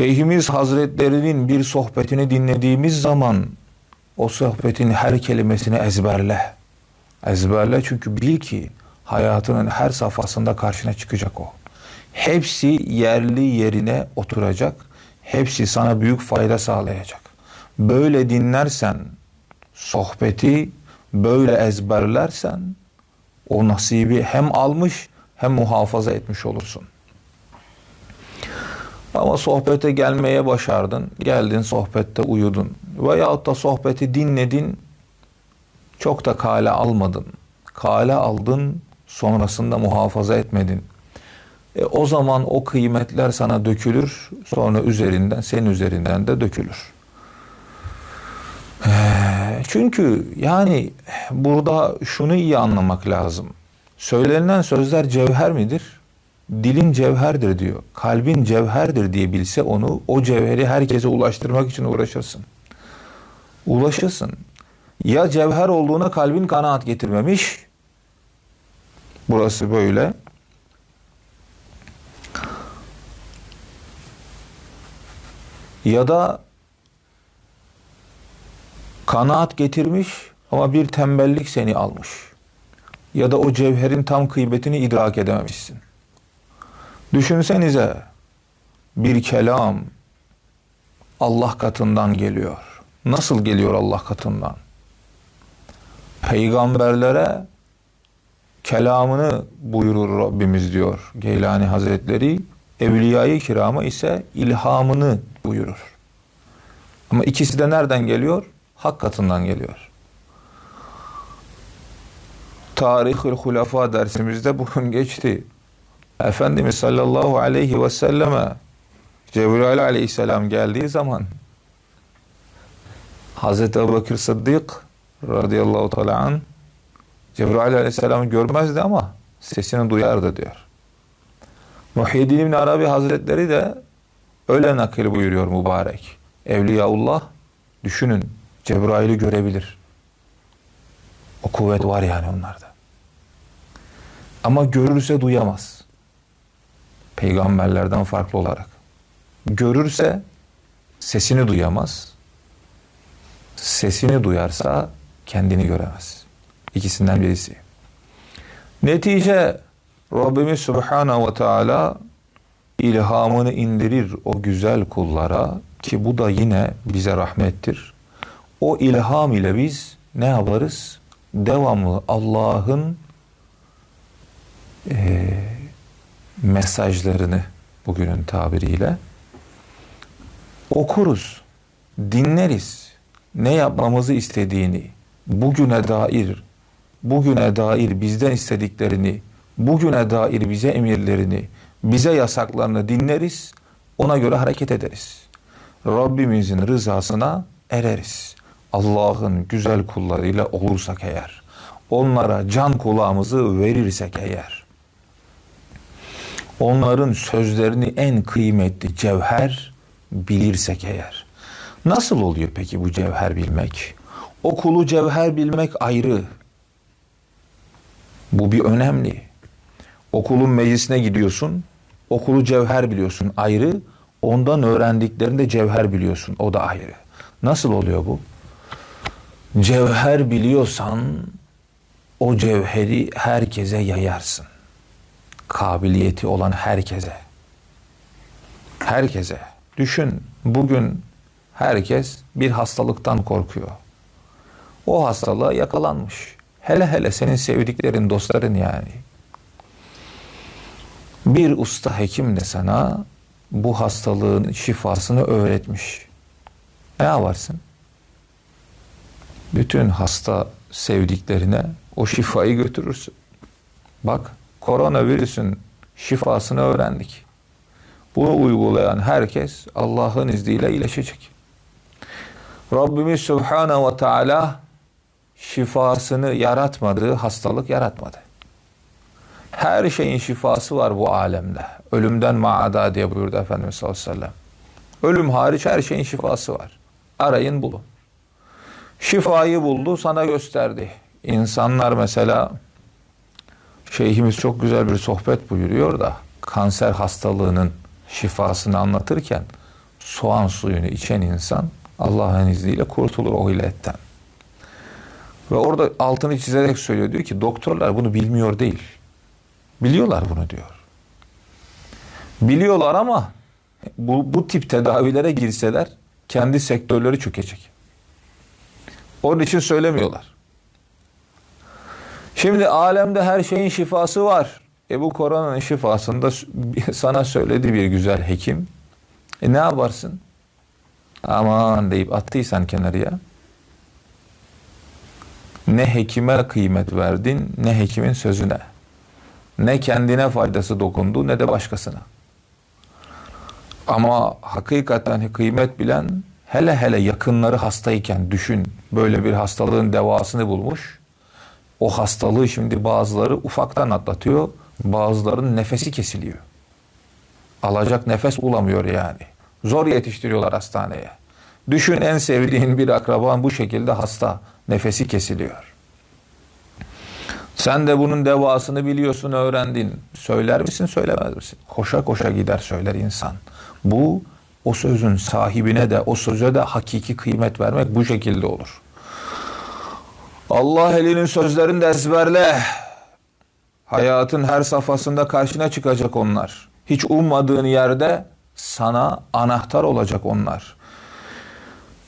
Şeyhimiz Hazretlerinin bir sohbetini dinlediğimiz zaman o sohbetin her kelimesini ezberle. Ezberle çünkü bil ki hayatının her safhasında karşına çıkacak o. Hepsi yerli yerine oturacak. Hepsi sana büyük fayda sağlayacak. Böyle dinlersen sohbeti böyle ezberlersen o nasibi hem almış hem muhafaza etmiş olursun. Ama sohbete gelmeye başardın. Geldin sohbette uyudun. Veyahut da sohbeti dinledin. Çok da kale almadın. Kale aldın sonrasında muhafaza etmedin. E, o zaman o kıymetler sana dökülür. Sonra üzerinden, senin üzerinden de dökülür. E, çünkü yani burada şunu iyi anlamak lazım. Söylenilen sözler cevher midir? Dilin cevherdir diyor. Kalbin cevherdir diye bilse onu o cevheri herkese ulaştırmak için uğraşırsın. Ulaşırsın. Ya cevher olduğuna kalbin kanaat getirmemiş. Burası böyle. Ya da kanaat getirmiş ama bir tembellik seni almış. Ya da o cevherin tam kıymetini idrak edememişsin. Düşünsenize bir kelam Allah katından geliyor. Nasıl geliyor Allah katından? Peygamberlere kelamını buyurur Rabbimiz diyor Geylani Hazretleri. Evliyayı kirama ise ilhamını buyurur. Ama ikisi de nereden geliyor? Hak katından geliyor. Tarihül Hulafa dersimizde bugün geçti. Efendimiz sallallahu aleyhi ve selleme Cebrail aleyhisselam geldiği zaman Hazreti Ebubekir Sıddık radıyallahu teala an Cebrail aleyhisselamı görmezdi ama sesini duyardı diyor. Muhyiddin İbn Arabi Hazretleri de öyle nakil buyuruyor mübarek. Evliyaullah düşünün Cebrail'i görebilir. O kuvvet var yani onlarda. Ama görürse duyamaz. Peygamberlerden farklı olarak. Görürse sesini duyamaz. Sesini duyarsa kendini göremez. İkisinden birisi. Netice Rabbimiz Subhanahu ve Teala ilhamını indirir o güzel kullara ki bu da yine bize rahmettir. O ilham ile biz ne yaparız? Devamlı Allah'ın e, mesajlarını bugünün tabiriyle okuruz, dinleriz. Ne yapmamızı istediğini, bugüne dair, bugüne dair bizden istediklerini, bugüne dair bize emirlerini, bize yasaklarını dinleriz, ona göre hareket ederiz. Rabbimizin rızasına ereriz. Allah'ın güzel kullarıyla olursak eğer, onlara can kulağımızı verirsek eğer, onların sözlerini en kıymetli cevher bilirsek eğer. Nasıl oluyor peki bu cevher bilmek? Okulu cevher bilmek ayrı. Bu bir önemli. Okulun meclisine gidiyorsun, okulu cevher biliyorsun ayrı. Ondan öğrendiklerinde cevher biliyorsun o da ayrı. Nasıl oluyor bu? Cevher biliyorsan o cevheri herkese yayarsın. Kabiliyeti olan herkese. Herkese. Düşün bugün herkes bir hastalıktan korkuyor. O hastalığa yakalanmış. Hele hele senin sevdiklerin, dostların yani. Bir usta hekim de sana bu hastalığın şifasını öğretmiş. Ne yaparsın? Bütün hasta sevdiklerine o şifayı götürürsün. Bak koronavirüsün şifasını öğrendik. Bunu uygulayan herkes Allah'ın izniyle iyileşecek. Rabbimiz Subhanahu ve Teala şifasını yaratmadığı hastalık yaratmadı. Her şeyin şifası var bu alemde. Ölümden maada diye buyurdu Efendimiz sallallahu aleyhi ve sellem. Ölüm hariç her şeyin şifası var. Arayın bulun. Şifayı buldu sana gösterdi. İnsanlar mesela şeyhimiz çok güzel bir sohbet buyuruyor da kanser hastalığının şifasını anlatırken soğan suyunu içen insan Allah'ın izniyle kurtulur o illetten. Ve orada altını çizerek söylüyor. Diyor ki doktorlar bunu bilmiyor değil. Biliyorlar bunu diyor. Biliyorlar ama bu, bu tip tedavilere girseler kendi sektörleri çökecek. Onun için söylemiyorlar. Şimdi alemde her şeyin şifası var. E bu koronanın şifasında sana söyledi bir güzel hekim. E ne yaparsın? Aman deyip attıysan kenarıya. Ne hekime kıymet verdin, ne hekimin sözüne. Ne kendine faydası dokundu, ne de başkasına. Ama hakikaten kıymet bilen, hele hele yakınları hastayken düşün, böyle bir hastalığın devasını bulmuş. O hastalığı şimdi bazıları ufaktan atlatıyor, bazılarının nefesi kesiliyor. Alacak nefes bulamıyor yani. Zor yetiştiriyorlar hastaneye. Düşün en sevdiğin bir akraban bu şekilde hasta, nefesi kesiliyor. Sen de bunun devasını biliyorsun, öğrendin. Söyler misin, söylemez misin? Koşa koşa gider söyler insan. Bu o sözün sahibine de o söze de hakiki kıymet vermek bu şekilde olur. Allah elinin sözlerini de ezberle. Hayatın her safhasında karşına çıkacak onlar. Hiç ummadığın yerde sana anahtar olacak onlar.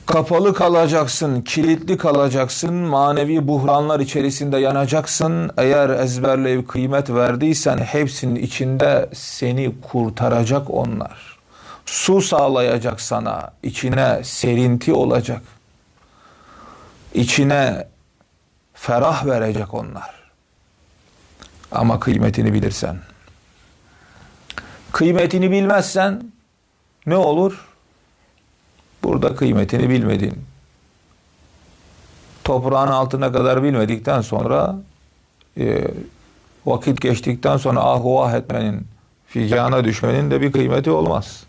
Kapalı kalacaksın, kilitli kalacaksın, manevi buhranlar içerisinde yanacaksın. Eğer ezberleyip kıymet verdiysen hepsinin içinde seni kurtaracak onlar. Su sağlayacak sana, içine serinti olacak. İçine ferah verecek onlar. Ama kıymetini bilirsen. Kıymetini bilmezsen ne olur? Burada kıymetini bilmedin. Toprağın altına kadar bilmedikten sonra e, vakit geçtikten sonra ah vah etmenin, ficana düşmenin de bir kıymeti olmaz.